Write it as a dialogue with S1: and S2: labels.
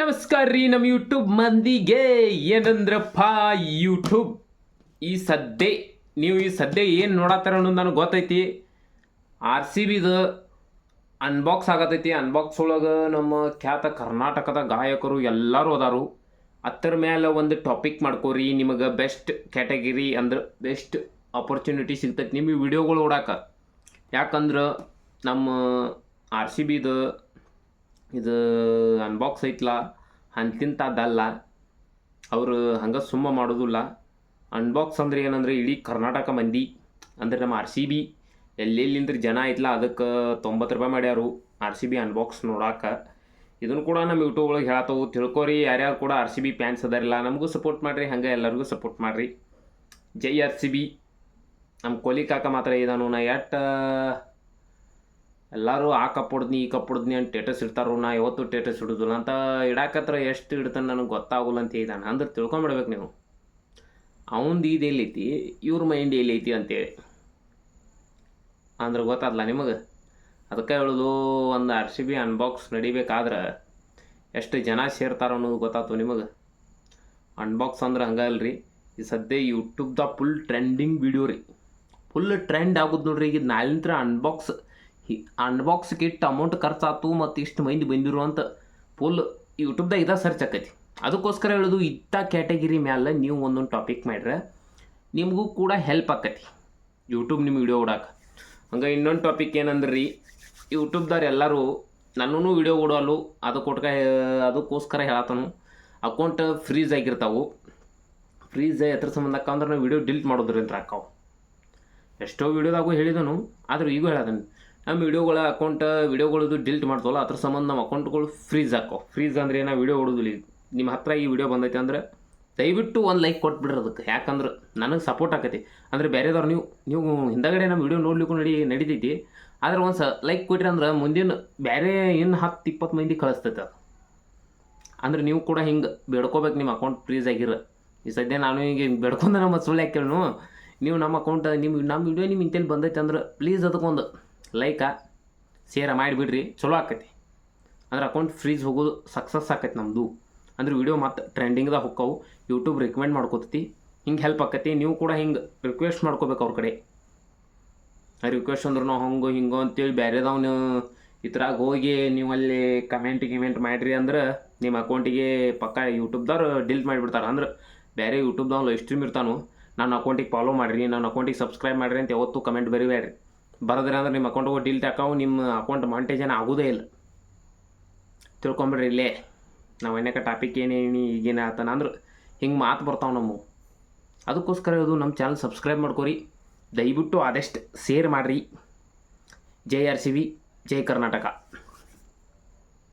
S1: ನಮಸ್ಕಾರ ರೀ ನಮ್ಮ ಯೂಟ್ಯೂಬ್ ಮಂದಿಗೆ. ಏನಂದ್ರಪ್ಪ ಯೂಟ್ಯೂಬ್ ಈ ಸದ್ಯ ನೀವು ಈ ಸದ್ಯ ಏನು ನೋಡತ್ತಾರ ಅನ್ನೋದು ನನಗೆ ಗೊತ್ತೈತಿ. ಆರ್ ಸಿ ಬಿದು ಅನ್ಬಾಕ್ಸ್ ಆಗತೈತಿ. ಅನ್ಬಾಕ್ಸ್ ಒಳಗೆ ನಮ್ಮ ಖ್ಯಾತ ಕರ್ನಾಟಕದ ಗಾಯಕರು ಎಲ್ಲರೂ ಅದಾರು. ಅದ್ರ ಮೇಲೆ ಒಂದು ಟಾಪಿಕ್ ಮಾಡ್ಕೋರಿ. ನಿಮಗೆ ಬೆಸ್ಟ್ ಕ್ಯಾಟಗಿರಿ ಅಂದ್ರೆ ಬೆಸ್ಟ್ ಆಪರ್ಚುನಿಟಿ ಸಿಗ್ತೈತಿ. ನಿಮಗೆ ವಿಡಿಯೋಗಳು ಓಡಾಕ ಯಾಕಂದ್ರೆ ನಮ್ಮ ಆರ್ ಸಿ ಬಿದು ಇದು ಅನ್ಬಾಕ್ಸ್ ಐತ್ಲ? ಅಂತಿಂತದ್ದಲ್ಲ ಅವರು ಹಂಗೆ ಸುಮ್ಮ ಮಾಡೋದಿಲ್ಲ. ಅನ್ಬಾಕ್ಸ್ ಅಂದ್ರೆ ಏನಂದ್ರೆ ಇಡೀ ಕರ್ನಾಟಕ ಮಂದಿ. ಅಂದ್ರೆ ನಮ್ಮ ಆರ್ ಸಿ ಬಿ ಎಲ್ಲೆಲ್ಲಿಂದ್ರ ಜನ ಐತ್ಲ, ಅದಕ್ಕೆ ತೊಂಬತ್ತು ರೂಪಾಯಿ ಮಾಡ್ಯಾರು ಆರ್ ಸಿ ಬಿ ಅನ್ಬಾಕ್ಸ್ ನೋಡಾಕ. ಇದನ್ನು ಕೂಡ ನಮ್ಮ ಯೂಟ್ಯೂಬ್ ಒಳಗೆ ಹೇಳತ್ತವು ತಿಳ್ಕೊರಿ, ಯಾರ್ಯಾರು ಕೂಡ ಆರ್ ಸಿ ಬಿ ಫ್ಯಾನ್ಸ್ ಅದಾರಿಲ್ಲ, ನಮಗೂ ಸಪೋರ್ಟ್ ಮಾಡಿರಿ, ಹಂಗೆ ಎಲ್ಲರಿಗೂ ಸಪೋರ್ಟ್ ಮಾಡಿರಿ. ಜೈ ಆರ್ ಸಿ ಬಿ ನಮ್ಮ ಕೊಹ್ಲಿ ಕಾಕ ಮಾತ್ರ ಇದಾನು. ನಾ ಎಟ್ಟ ಎಲ್ಲರೂ ಆ ಕಪ್ ಈ ಕಪ್ ಹೊಡ್ದ್ನಿ ಅಂತ ಟೇಟಸ್ ಇಡ್ತಾರೋ, ನಾ ಯಾವತ್ತು ಟೇಟಸ್ ಇಡೋದಿಲ್ಲ ಅಂತ ಇಡಾಕತ್ರ ಎಷ್ಟು ಇಡ್ತಾನೆ ನನಗೆ ಗೊತ್ತಾಗಲ್ಲ ಅಂತ ಹೇಳಿದಾನೆ. ಅಂದ್ರೆ ತಿಳ್ಕೊಂಬಿಡ್ಬೇಕು ನೀವು. ಅವಂದು ಇದು ಎಲ್ಲೈತಿ, ಇವ್ರ ಮೈಂಡ್ ಎಲ್ಲೈತಿ ಅಂತೇಳಿ ಅಂದ್ರೆ ಗೊತ್ತಾದ್ಲ ನಿಮಗೆ? ಅದಕ್ಕೆ ಹೇಳೋದು, ಒಂದು ಆರ್ ಸಿ ಬಿ ಅನ್ಬಾಕ್ಸ್ ನಡಿಬೇಕಾದ್ರೆ ಎಷ್ಟು ಜನ ಸೇರ್ತಾರ ಅನ್ನೋದು ಗೊತ್ತಾಯ್ತು ನಿಮಗೆ? ಅನ್ಬಾಕ್ಸ್ ಅಂದ್ರೆ ಹಂಗಲ್ರಿ, ಈ ಸದ್ಯ ಯೂಟ್ಯೂಬ್ದ ಫುಲ್ ಟ್ರೆಂಡಿಂಗ್ ವಿಡಿಯೋ ರೀ. ಫುಲ್ ಟ್ರೆಂಡ್ ಆಗುದು ನೋಡ್ರಿ, ಈಗ ನಾಳಿಂತ್ರ ಅನ್ಬಾಕ್ಸ್ ಅನ್ಬಾಕ್ಸ್ಗೆ ಇಟ್ಟು ಅಮೌಂಟ್ ಖರ್ಚಾತು ಮತ್ತು ಇಷ್ಟು ಮಂದಿ ಬಂದಿರು ಅಂತ ಫುಲ್ ಯೂಟ್ಯೂಬ್ದಾಗ ಇದ ಸರ್ಚ್ ಆಕೈತಿ. ಅದಕ್ಕೋಸ್ಕರ ಹೇಳೋದು, ಇತ್ತ ಕ್ಯಾಟಗಿರಿ ಮ್ಯಾಲೆ ನೀವು ಒಂದೊಂದು ಟಾಪಿಕ್ ಮಾಡ್ರೆ ನಿಮಗೂ ಕೂಡ ಹೆಲ್ಪ್ ಆಕತಿ ಯೂಟ್ಯೂಬ್ ನಿಮ್ಮ ವಿಡಿಯೋ ಓಡಾಕ. ಹಂಗೆ ಇನ್ನೊಂದು ಟಾಪಿಕ್ ಏನಂದ್ರೆ ರೀ ಯೂಟ್ಯೂಬ್ದಾರ ಎಲ್ಲರೂ ನನ್ನೂ ವಿಡಿಯೋ ಅದು ಕೊಟ್ಕ, ಅದಕ್ಕೋಸ್ಕರ ಹೇಳತ್ತನು ಅಕೌಂಟ್ ಫ್ರೀಜ್ ಆಗಿರ್ತಾವೆ. ಫ್ರೀಜ್ ಎದ್ರ ಸಂಬಂಧ ಅಂದ್ರೆ ನಾವು ವಿಡಿಯೋ ಡಿಲೀಟ್ ಮಾಡೋದ್ರಿಂದ ಅಕ್ಕಾವು. ಎಷ್ಟೋ ವಿಡಿಯೋದಾಗೂ ಹೇಳಿದನು, ಆದರೂ ಈಗೂ ಹೇಳದನು ನಮ್ಮ ವಿಡಿಯೋಗಳ ಅಕೌಂಟ್ ವಿಡಿಯೋಗಳದು ಡಿಲೀಟ್ ಮಾಡ್ತವಲ್ಲ ಅದ್ರ ಸಂಬಂಧ ನಮ್ಮ ಅಕೌಂಟ್ಗಳು ಫ್ರೀಸ್ ಹಾಕೋ. ಫ್ರೀಸ್ ಅಂದ್ರೆ ಏನೋ ವೀಡಿಯೋ ಹೊಡೋದಿಲ್ಲ ನಿಮ್ಮ ಹತ್ರ ಈ ವಿಡಿಯೋ ಬಂದೈತೆ ಅಂದ್ರೆ ದಯವಿಟ್ಟು ಒಂದು ಲೈಕ್ ಕೊಟ್ಬಿಡ್ರಿ ಅದಕ್ಕೆ. ಯಾಕಂದ್ರೆ ನನಗೆ ಸಪೋರ್ಟ್ ಆಕೈತಿ. ಅಂದರೆ ಬೇರೆದವ್ರು ನೀವು ನೀವು ಹಿಂದಗಡೆ ನಮ್ಮ ವಿಡಿಯೋ ನೋಡ್ಲಿಕ್ಕೂ ನಡಿ, ನಡೀತೈತಿ. ಆದ್ರೆ ಒಂದು ಸ ಲೈಕ್ ಕೊಟ್ರಿ ಅಂದ್ರೆ ಮುಂದಿನ ಬೇರೆ ಇನ್ನು ಹತ್ತು ಇಪ್ಪತ್ತು ಮಂದಿ ಕಳಿಸ್ತೈತೆ ಅದು. ಅಂದ್ರೆ ನೀವು ಕೂಡ ಹಿಂಗೆ ಬೇಡ್ಕೋಬೇಕು ನಿಮ್ಮ ಅಕೌಂಟ್ ಫ್ರೀಸ್ ಆಗಿರ. ಈ ಸದ್ಯ ನಾನು ಈಗ ಬೇಡ್ಕೊಂಡು ನಮ್ಮ ಸುಳ್ಳು ಯಾಕೆ ನೀವು ನಮ್ಮ ಅಕೌಂಟ್ ನಿಮ್ಮ, ನಮ್ಮ ವಿಡಿಯೋ ನಿಮ್ಮ ಇಂತೇಳಿ ಬಂದೈತೆ ಅಂದ್ರೆ ಪ್ಲೀಸ್ ಅದಕ್ಕೊಂದು ಲೈಕ ಶೇರ ಮಾಡಿಬಿಡ್ರಿ, ಚಲೋ ಆಕೈತಿ. ಅಂದ್ರೆ ಅಕೌಂಟ್ ಫ್ರೀಜ್ ಹೋಗೋದು ಸಕ್ಸಸ್ ಆಕೈತಿ ನಮ್ಮದು ಅಂದ್ರೆ ವಿಡಿಯೋ ಮತ್ತು ಟ್ರೆಂಡಿಂಗ್ದಾಗ ಹೊಕ್ಕವು ಯೂಟ್ಯೂಬ್ ರಿಕಮೆಂಡ್ ಮಾಡ್ಕೋತೈತಿ, ಹಿಂಗೆ ಹೆಲ್ಪ್ ಆಕೈತಿ, ನೀವು ಕೂಡ ಹಿಂಗೆ ರಿಕ್ವೆಸ್ಟ್ ಮಾಡ್ಕೋಬೇಕು ಅವ್ರ ಕಡೆ. ರಿಕ್ವೆಸ್ಟ್ ಅಂದ್ರೆ ನಾವು ಹಂಗೆ ಹಿಂಗೆ ಅಂತೇಳಿ ಬೇರೆದವ್ನು ಇದ್ರಾಗ ಹೋಗಿ ನೀವು ಅಲ್ಲಿ ಕಮೆಂಟ್ ಗಿಮೆಂಟ್ ಮಾಡಿರಿ ಅಂದ್ರೆ ನಿಮ್ಮ ಅಕೌಂಟಿಗೆ ಪಕ್ಕ ಯೂಟ್ಯೂಬ್ದವ್ರು ಡಿಲೀಟ್ ಮಾಡಿಬಿಡ್ತಾರೆ. ಅಂದ್ರೆ ಬೇರೆ ಯೂಟ್ಯೂಬ್ದವ್ನು ಲೈವ್ ಸ್ಟ್ರೀಮ್ ಇರ್ತಾನು, ನನ್ನ ಅಕೌಂಟಿಗೆ ಫಾಲೋ ಮಾಡಿರಿ, ನನ್ನ ಅಕೌಂಟಿಗೆ ಸಬ್ಸ್ಕ್ರೈಬ್ ಮಾಡಿರಿ ಅಂತ ಯಾವತ್ತೂ ಕಮೆಂಟ್ ಬರಿಬೇಡ್ರಿ ಬರೋದ್ರೆ ಅಂದ್ರೆ ನಿಮ್ಮ ಅಕೌಂಟಿಗೆ ಡಿಲೀಟ್ ತಕ್ಕವು ನಿಮ್ಮ ಅಕೌಂಟ್ ಮಾಂಟೇಜನ್ ಆಗೋದೇ ಇಲ್ಲ. ತಿಳ್ಕೊಂಬಿಡ್ರಿ ಇಲ್ಲೇ. ನಾವು ಏನಕ್ಕ ಟಾಪಿಕ್ ಏನೇನು ಈಗೇನು ಆತನ ಅಂದ್ರೆ, ಹಿಂಗೆ ಮಾತು ಬರ್ತಾವೆ ನಮ್ಮ. ಅದಕ್ಕೋಸ್ಕರ ಇದು ನಮ್ಮ ಚಾನಲ್ ಸಬ್ಸ್ಕ್ರೈಬ್ ಮಾಡ್ಕೊರಿ. ದಯವಿಟ್ಟು ಆದಷ್ಟು ಶೇರ್ ಮಾಡಿರಿ. ಜೈ ಆರ್ ಸಿ ವಿ ಜೈ ಕರ್ನಾಟಕ.